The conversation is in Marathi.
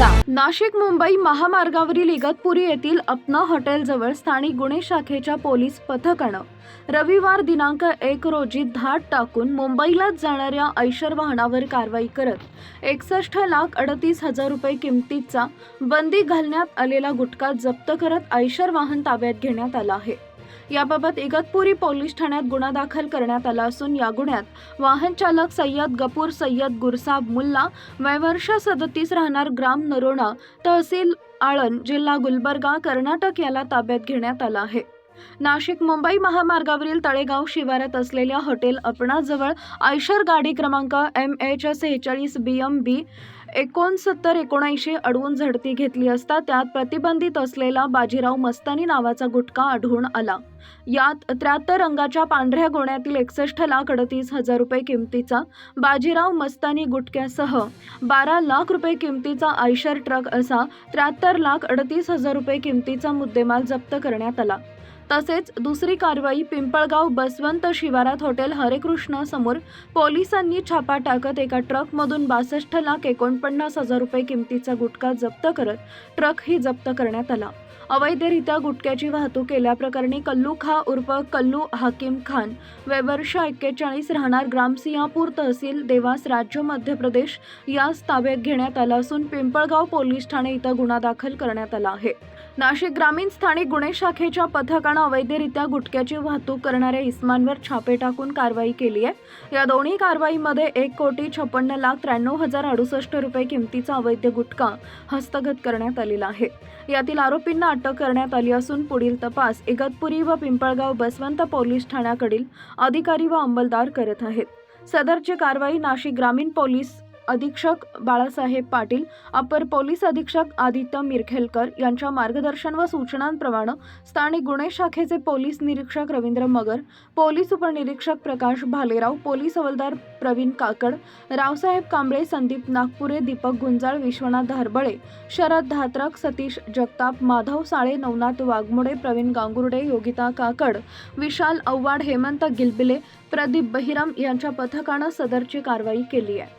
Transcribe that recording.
नाशिक मुंबई महामार्गावरील इगतपुरी येथील अपना हॉटेलजवळ स्थानिक गुन्हे शाखेच्या पोलीस पथकानं रविवार दिनांक एक रोजी धाड टाकून मुंबईलाच जाणाऱ्या ऐशर वाहनावर कारवाई करत एकसष्ट लाख अडतीस हजार रुपये किमतीचा बंदी घालण्यात आलेला गुटखा जप्त करत ऐशर वाहन ताब्यात घेण्यात आला आहे. याबाबत इगतपुरी पोलीस ठाण्यात गुन्हा दाखल करण्यात आला असून या गुन्ह्यात वाहन चालक सय्यद गपूर सय्यद गुरसाब मुल्ला वयवर्ष सदतीस राहणार ग्राम नरोणा तहसील आळंद जिल्हा गुलबर्गा कर्नाटक याला ताब्यात घेण्यात आला आहे. नाशिक मुंबई महामार्गावरील तळेगाव शिवारात असलेल्या हॉटेल अपणाजवळ आयशर गाडी क्रमांक एम एच सेहेचाळीस बी एम बी एकोणसत्तर एकोणऐंशी अडवून झडती घेतली असता त्यात प्रतिबंधित असलेला बाजीराव मस्तानी नावाचा गुटखा आढळून आला. यात त्र्याहत्तर रंगाच्या पांढऱ्या गोण्यातील एकसष्ट लाख अडतीस हजार रुपये किमतीचा बाजीराव मस्तानी गुटख्यासह बारा लाख रुपये किमतीचा आयशर ट्रक असा त्र्याहत्तर लाख अडतीस हजार रुपये किमतीचा मुद्देमाल जप्त करण्यात आला. तसेच दुसरी कारवाई पिंपळगाव बसवंत शिवारात हॉटेल हरेकृष्ण समोर पोलिसांनी छापा टाकत एका ट्रकमधून बासष्ट लाख एकोणपन्नास हजार रुपये किमतीचा गुटखा जप्त करत ट्रकही जप्त करण्यात आला. अवैधरित्या गुटख्याची वाहतूक केल्याप्रकरणी कल्लू खा उर्फ कल्लू हाकीम खान वयवर्ष एक्केचाळीस राहणार ग्रामसिंहापूर तहसील देवास राज्य मध्य प्रदेश यास ताब्यात घेण्यात आला असून पिंपळगाव पोलीस ठाणे इथं गुन्हा दाखल करण्यात आला आहे. नाशिक ग्रामीण स्थानिक गुन्हे शाखेच्या पथकानं अवैधरित्या गुटख्याची वाहतूक करणाऱ्या इस्मांवर छापे टाकून कारवाई केली आहे. या दोन्ही कारवाईमध्ये एक कोटी छप्पन्न लाख त्र्याण्णव हजार अडुसष्ट रुपये किमतीचा अवैध गुटखा हस्तगत करण्यात आलेला आहे. यातील आरोपींना अटक करण्यात आली असून पुढील तपास इगतपुरी व पिंपळगाव बसवंत पोलीस ठाण्याकडील अधिकारी व अंमलदार करत आहेत. सदरची कारवाई नाशिक ग्रामीण पोलीस अधीक्षक बाळासाहेब पाटील अपर पोलीस अधीक्षक आदित्य मिरखेलकर यांच्या मार्गदर्शन व सूचनांप्रमाणे स्थानिक गुन्हे शाखेचे पोलीस निरीक्षक रवींद्र मगर पोलीस उपनिरीक्षक प्रकाश भालेराव पोलीस हवालदार प्रवीण काकड रावसाहेब कांबळे संदीप नागपुरे दीपक गुंजाळ विश्वनाथ धारबळे शरद धात्रक सतीश जगताप माधव साळे नवनाथ वाघमोडे प्रवीण गांगुर्डे योगिता काकड विशाल औवाड हेमंत गिलबिले प्रदीप बहिरम यांच्या पथकानं सदरची कारवाई केली आहे.